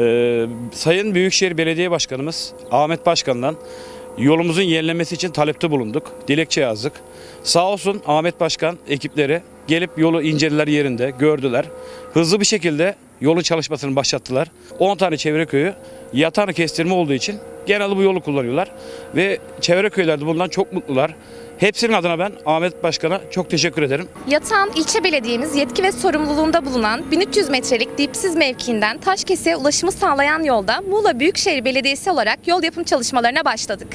Ee, Sayın Büyükşehir Belediye Başkanımız Ahmet Başkan'dan yolumuzun yenilenmesi için talepte bulunduk. Dilekçe yazdık. Sağ olsun Ahmet Başkan ekipleri gelip yolu incelediler yerinde, gördüler. Hızlı bir şekilde yolun çalışmasını başlattılar. 10 tane çevre köyü yatağını kestirme olduğu için genelde bu yolu kullanıyorlar. Ve çevre köylerde bundan çok mutlular. Hepsinin adına ben Ahmet Başkan'a çok teşekkür ederim. Yatağan ilçe belediyemiz yetki ve sorumluluğunda bulunan 1300 metrelik dipsiz mevkiinden Taşkese'ye ulaşımı sağlayan yolda Muğla Büyükşehir Belediyesi olarak yol yapım çalışmalarına başladık.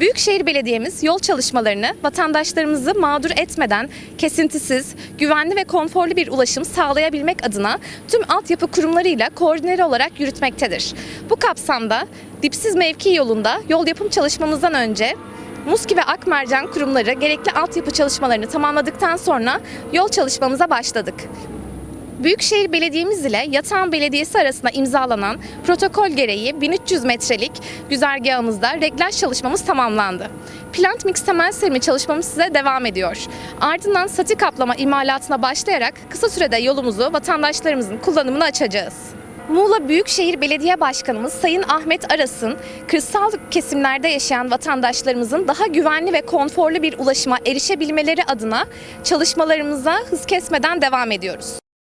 Büyükşehir Belediyemiz yol çalışmalarını vatandaşlarımızı mağdur etmeden kesintisiz, güvenli ve konforlu bir ulaşım sağlayabilmek adına tüm altyapı kurumlarıyla koordineli olarak yürütmektedir. Bu kapsamda dipsiz mevki yolunda yol yapım çalışmamızdan önce Muski ve Akmercan kurumları gerekli altyapı çalışmalarını tamamladıktan sonra yol çalışmamıza başladık. Büyükşehir Belediyemiz ile Yatağan Belediyesi arasında imzalanan protokol gereği 1300 metrelik güzergahımızda reglaj çalışmamız tamamlandı. Plant mix temel serimi çalışmamız size devam ediyor. Ardından sati kaplama imalatına başlayarak kısa sürede yolumuzu vatandaşlarımızın kullanımına açacağız. Muğla Büyükşehir Belediye Başkanımız Sayın Ahmet Aras'ın kırsal kesimlerde yaşayan vatandaşlarımızın daha güvenli ve konforlu bir ulaşıma erişebilmeleri adına çalışmalarımıza hız kesmeden devam ediyoruz.